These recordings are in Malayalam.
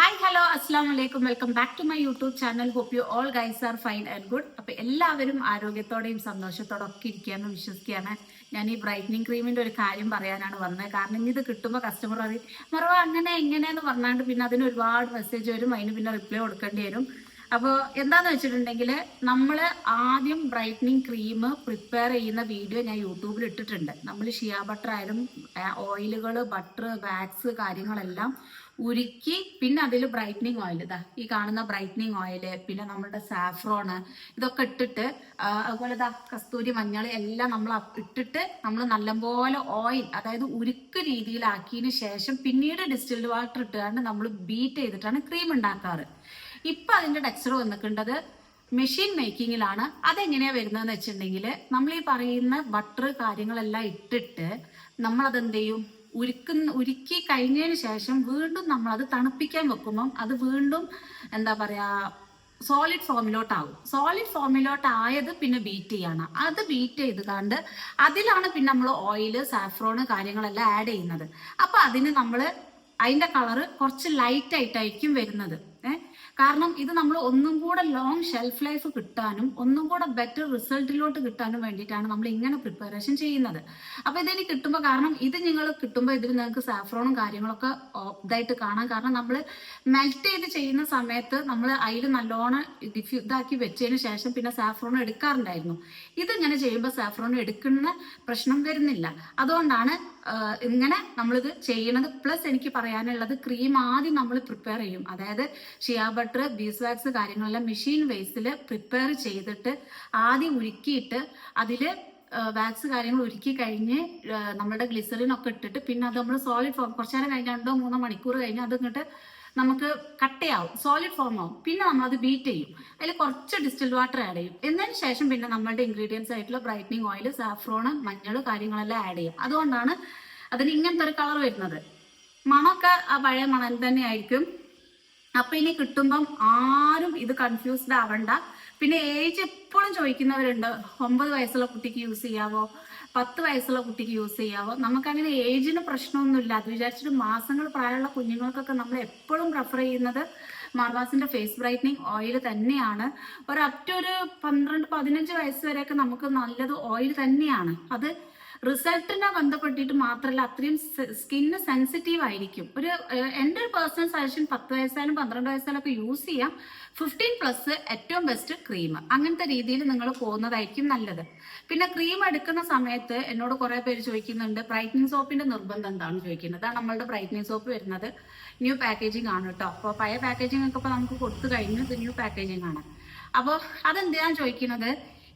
ഹായ് ഹലോ അസ്സാം വലൈക്കും welcome back to my YouTube channel hope you all guys are fine and good അപ്പൊ എല്ലാവരും ആരോഗ്യത്തോടെയും സന്തോഷത്തോടെ ഒക്കെ ഇരിക്കുകയെന്ന് വിശ്വസിക്കുകയാണ്. ഞാൻ ഈ ബ്രൈറ്റനിങ് ക്രീമിന്റെ ഒരു കാര്യം പറയാനാണ് വന്നത്. കാരണം ഇനി ഇത് കിട്ടുമ്പോൾ കസ്റ്റമർ പറയും മറവ് അങ്ങനെ എങ്ങനെയെന്ന് പറഞ്ഞാണ്ട് പിന്നെ അതിന് ഒരുപാട് മെസ്സേജ് വരും. അതിന് പിന്നെ റിപ്ലൈ കൊടുക്കേണ്ടി വരും. അപ്പോൾ എന്താന്ന് വെച്ചിട്ടുണ്ടെങ്കിൽ നമ്മൾ ആദ്യം ബ്രൈറ്റനിങ് ക്രീം പ്രിപ്പയർ ചെയ്യുന്ന വീഡിയോ ഞാൻ യൂട്യൂബിൽ ഇട്ടിട്ടുണ്ട്. നമ്മൾ ഷിയ ബട്ടർ ആയാലും ഓയിലുകൾ ബട്ടർ വാക്സ് കാര്യങ്ങളെല്ലാം ഉരുക്കി പിന്നെ അതിൽ ബ്രൈറ്റനിങ് ഓയിൽ ഇതാ ഈ കാണുന്ന ബ്രൈറ്റനിങ് ഓയിൽ പിന്നെ നമ്മുടെ സാഫ്രോണ് ഇതൊക്കെ ഇട്ടിട്ട് അതുപോലെ ഇതാ കസ്തൂരി മഞ്ഞൾ എല്ലാം നമ്മൾ ഇട്ടിട്ട് നമ്മൾ നല്ലപോലെ ഓയിൽ അതായത് ഉരുക്ക് രീതിയിലാക്കിയതിന് ശേഷം പിന്നീട് ഡിസ്റ്റിൽഡ് വാട്ടർ ഇട്ടുകൊണ്ട് നമ്മൾ ബീറ്റ് ചെയ്തിട്ടാണ് ക്രീം ഉണ്ടാക്കാറ്. ഇപ്പൊ അതിന്റെ ടെക്സ്ചർ വന്നിട്ടുണ്ടത് മെഷീൻ മേക്കിങ്ങിലാണ് അതെങ്ങനെയാ വരുന്നതെന്ന് വെച്ചിട്ടുണ്ടെങ്കിൽ നമ്മൾ ഈ പറയുന്ന ബട്ടർ കാര്യങ്ങളെല്ലാം ഇട്ടിട്ട് നമ്മളത് എന്ത് ചെയ്യും ഉരുക്കുന്ന ഉരുക്കി കഴിഞ്ഞതിന് ശേഷം വീണ്ടും നമ്മൾ അത് തണുപ്പിക്കാൻ വെക്കുമ്പം അത് വീണ്ടും എന്താ പറയാ സോളിഡ് ഫോമിലോട്ടാകും സോളിഡ് ഫോമിലോട്ടായത് പിന്നെ ബീറ്റ് ചെയ്യണം. അത് ബീറ്റ് ചെയ്ത് കണ്ട് അതിലാണ് പിന്നെ നമ്മൾ ഓയിൽ സാഫ്രോണ് കാര്യങ്ങളെല്ലാം ആഡ് ചെയ്യുന്നത്. അപ്പൊ അതിന് നമ്മൾ അതിന്റെ കളറ് കുറച്ച് ലൈറ്റ് ആയിട്ടായിരിക്കും വരുന്നത്. ഏഹ് കാരണം ഇത് നമ്മൾ ഒന്നും കൂടെ ലോങ് ഷെൽഫ് ലൈഫ് കിട്ടാനും ഒന്നും കൂടെ ബെറ്റർ റിസൾട്ടിലോട്ട് കിട്ടാനും വേണ്ടിയിട്ടാണ് നമ്മൾ ഇങ്ങനെ പ്രിപ്പറേഷൻ ചെയ്യുന്നത്. അപ്പോൾ ഇതിന് കിട്ടുമ്പോൾ കാരണം ഇത് നിങ്ങൾ കിട്ടുമ്പോൾ ഇതിൽ നിങ്ങൾക്ക് സാഫ്രോണും കാര്യങ്ങളൊക്കെ ഇതായിട്ട് കാണാം. കാരണം നമ്മൾ മെൽറ്റ് ചെയ്ത് ചെയ്യുന്ന സമയത്ത് നമ്മൾ അതിൽ നല്ലോണം ഡിഫ്യൂ ഇതാക്കി വെച്ചതിന് ശേഷം പിന്നെ സാഫ്രോൺ എടുക്കാറുണ്ടായിരുന്നു. ഇത് ഇങ്ങനെ ചെയ്യുമ്പോൾ സാഫ്രോൺ എടുക്കുന്ന പ്രശ്നം വരുന്നില്ല. അതുകൊണ്ടാണ് ഇങ്ങനെ നമ്മളിത് ചെയ്യണത്. പ്ലസ് എനിക്ക് പറയാനുള്ളത് ക്രീം ആദ്യം നമ്മൾ പ്രിപ്പയർ ചെയ്യും. അതായത് ഷിയ ബട്ടർ ബീസ് വാക്സ് കാര്യങ്ങളെല്ലാം മെഷീൻ വേസ്റ്റിൽ പ്രിപ്പയർ ചെയ്തിട്ട് ആദ്യം ഉരുക്കിയിട്ട് അതിൽ വാക്സ് കാര്യങ്ങൾ ഉരുക്കി കഴിഞ്ഞ് നമ്മുടെ ഗ്ലിസറിൻ ഒക്കെ ഇട്ടിട്ട് പിന്നെ അത് നമ്മൾ സോളിഡ് ഫോം കുറച്ചു നേരം കഴിഞ്ഞ് രണ്ടോ മൂന്നോ മണിക്കൂർ കഴിഞ്ഞ് അത് ഇങ്ങോട്ട് നമുക്ക് കട്ടയാവും സോളിഡ് ഫോം ആവും. പിന്നെ നമ്മൾ അത് ബീറ്റ് ചെയ്യും. അതിൽ കുറച്ച് ഡിസ്റ്റിൽ വാട്ടർ ആഡ് ചെയ്യും. എന്നതിന് ശേഷം പിന്നെ നമ്മളുടെ ഇൻഗ്രീഡിയൻസ് ആയിട്ടുള്ള ബ്രൈറ്റനിങ് ഓയിൽ സാഫ്രോണ് മഞ്ഞൾ കാര്യങ്ങളെല്ലാം ആഡ് ചെയ്യും. അതുകൊണ്ടാണ് അതിന് ഇങ്ങനത്തെ ഒരു കളർ വരുന്നത്. മണമൊക്കെ ആ പഴയ മണൽ തന്നെ ആയിരിക്കും. അപ്പൊ ഇനി കിട്ടുമ്പം ആരും ഇത് കൺഫ്യൂസ്ഡ് ആവണ്ട. പിന്നെ ഏജ് എപ്പോഴും ചോദിക്കുന്നവരുണ്ട് ഒമ്പത് വയസ്സുള്ള കുട്ടിക്ക് യൂസ് ചെയ്യാവോ? പത്ത് വയസ്സുള്ള കുട്ടിക്ക് യൂസ് ചെയ്യാവോ? നമുക്കങ്ങനെ ഏജിന് പ്രശ്നമൊന്നുമില്ല. അത് വിചാരിച്ചിട്ട് മാസങ്ങൾ പ്രായമുള്ള കുഞ്ഞുങ്ങൾക്കൊക്കെ നമ്മൾ എപ്പോഴും പ്രിഫർ ചെയ്യുന്നത് മാർവാസിന്റെ ഫേസ് ബ്രൈറ്റനിങ് ഓയിൽ തന്നെയാണ്. ഒരു അപ് ടു ഒരു പന്ത്രണ്ട് പതിനഞ്ച് വയസ്സ് വരെയൊക്കെ നമുക്ക് നല്ലത് ഓയിൽ തന്നെയാണ്. അത് റിസൾട്ടിനെ ബന്ധപ്പെട്ടിട്ട് മാത്രമല്ല അത്രയും സ്കിന്ന് സെൻസിറ്റീവ് ആയിരിക്കും. ഒരു എന്റെ ഒരു പേഴ്സണൽ സജഷൻ പത്ത് വയസ്സായാലും പന്ത്രണ്ട് വയസ്സായാലും ഒക്കെ യൂസ് ചെയ്യാം. ഫിഫ്റ്റീൻ പ്ലസ് ഏറ്റവും ബെസ്റ്റ് ക്രീം. അങ്ങനത്തെ രീതിയിൽ നിങ്ങൾ പോകുന്നതായിരിക്കും നല്ലത്. പിന്നെ ക്രീം എടുക്കുന്ന സമയത്ത് എന്നോട് കുറെ പേര് ചോദിക്കുന്നുണ്ട് ബ്രൈറ്റനിങ് സോപ്പിന്റെ നിർബന്ധം എന്താണെന്ന് ചോദിക്കുന്നത്? അതാണ് നമ്മളുടെ ബ്രൈറ്റനിങ് സോപ്പ് വരുന്നത്. ന്യൂ പാക്കേജിംഗ് ആണ് കേട്ടോ. അപ്പോൾ പഴയ പാക്കേജിംഗ് ഒക്കെ ഇപ്പോൾ നമുക്ക് കൊടുത്തു കഴിഞ്ഞു ന്യൂ പാക്കേജിംഗ് ആണ്. അപ്പോൾ അതെന്തിനാണ് ചോദിക്കുന്നത്?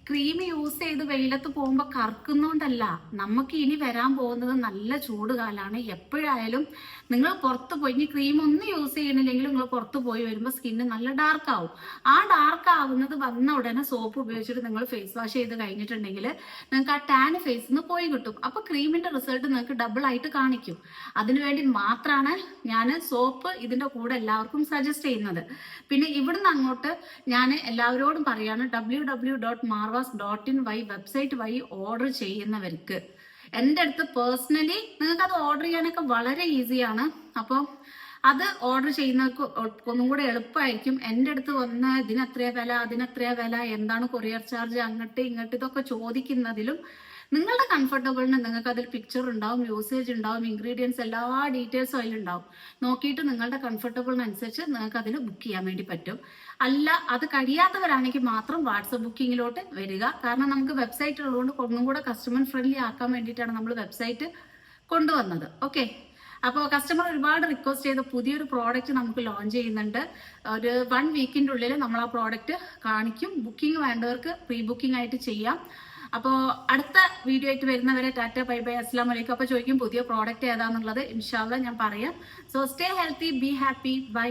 ക്രീം യൂസ് ചെയ്ത് വെയിലത്ത് പോകുമ്പോൾ കറക്കുന്നോണ്ടല്ല. നമുക്ക് ഇനി വരാൻ പോകുന്നത് നല്ല ചൂട് കാലാണ്. എപ്പോഴായാലും നിങ്ങൾ പുറത്ത് പോയി ഇനി ക്രീം ഒന്നും യൂസ് ചെയ്യണില്ലെങ്കിൽ നിങ്ങൾ പുറത്ത് പോയി വരുമ്പോൾ സ്കിന്ന് നല്ല ഡാർക്ക് ആവും. ആ ഡാർക്ക് ആവുന്നത് വന്ന ഉടനെ സോപ്പ് ഉപയോഗിച്ചിട്ട് നിങ്ങൾ ഫേസ് വാഷ് ചെയ്ത് കഴിഞ്ഞിട്ടുണ്ടെങ്കിൽ നിങ്ങൾക്ക് ആ ടാൻ ഫേസിൽ നിന്ന് പോയി കിട്ടും. അപ്പൊ ക്രീമിന്റെ റിസൾട്ട് നിങ്ങൾക്ക് ഡബിൾ ആയിട്ട് കാണിക്കും. അതിനുവേണ്ടി മാത്രമാണ് ഞാൻ സോപ്പ് ഇതിന്റെ കൂടെ എല്ലാവർക്കും സജസ്റ്റ് ചെയ്യുന്നത്. പിന്നെ ഇവിടുന്ന് അങ്ങോട്ട് ഞാൻ എല്ലാവരോടും പറയാണ് W W dot Marvas dot in വഴി വെബ്സൈറ്റ് വഴി ഓർഡർ ചെയ്യുന്നവർക്ക്. എന്റെ അടുത്ത് പേഴ്സണലി നിങ്ങൾക്ക് അത് ഓർഡർ ചെയ്യാനൊക്കെ വളരെ ഈസിയാണ്. അപ്പോൾ അത് ഓർഡർ ചെയ്യുന്നവർക്ക് ഒന്നും കൂടെ എളുപ്പമായിരിക്കും. എന്റെ അടുത്ത് വന്ന് ഇതിനത്രയാ വില അതിനത്രയാ വില എന്താണ് കൊറിയർ ചാർജ് അങ്ങോട്ട് ഇങ്ങോട്ട് ഇതൊക്കെ ചോദിക്കുന്നതിലും നിങ്ങളുടെ കംഫർട്ടബിളിന് നിങ്ങൾക്ക് അതിൽ പിക്ചർ ഉണ്ടാവും യൂസേജ് ഉണ്ടാവും ഇൻഗ്രീഡിയൻസ് എല്ലാ ഡീറ്റെയിൽസും അതിലുണ്ടാവും. നോക്കിയിട്ട് നിങ്ങളുടെ കംഫർട്ടബിളിനനുസരിച്ച് നിങ്ങൾക്ക് അതിൽ ബുക്ക് ചെയ്യാൻ വേണ്ടി പറ്റും. അല്ല അത് കഴിയാത്തവരാണെങ്കിൽ മാത്രം വാട്സപ്പ് ബുക്കിങ്ങിലോട്ട് വരിക. കാരണം നമുക്ക് വെബ്സൈറ്റ് ഉള്ളതുകൊണ്ട് ഒന്നും കൂടെ കസ്റ്റമർ ഫ്രണ്ട്ലി ആക്കാൻ വേണ്ടിയിട്ടാണ് നമ്മൾ വെബ്സൈറ്റ് കൊണ്ടുവന്നത്. ഓക്കെ അപ്പോൾ കസ്റ്റമർ ഒരുപാട് റിക്വസ്റ്റ് ചെയ്ത. പുതിയൊരു പ്രോഡക്റ്റ് നമുക്ക് ലോഞ്ച് ചെയ്യുന്നുണ്ട്. ഒരു വൺ വീക്കിന്റെ ഉള്ളിൽ നമ്മൾ ആ പ്രോഡക്റ്റ് കാണിക്കും. ബുക്കിംഗ് വേണ്ടവർക്ക് പ്രീ ബുക്കിംഗ് ആയിട്ട് ചെയ്യാം. അപ്പോൾ അടുത്ത വീഡിയോ ആയിട്ട് വരുന്നവരെ ടാറ്റ ബൈ ബൈ അസ്സാം വലൈക്കും അപ്പോൾ ചോദിക്കും പുതിയ പ്രോഡക്റ്റ് ഏതാണെന്നുള്ളത് ഇൻഷാല്ല ഞാൻ പറയാം. So stay healthy be happy bye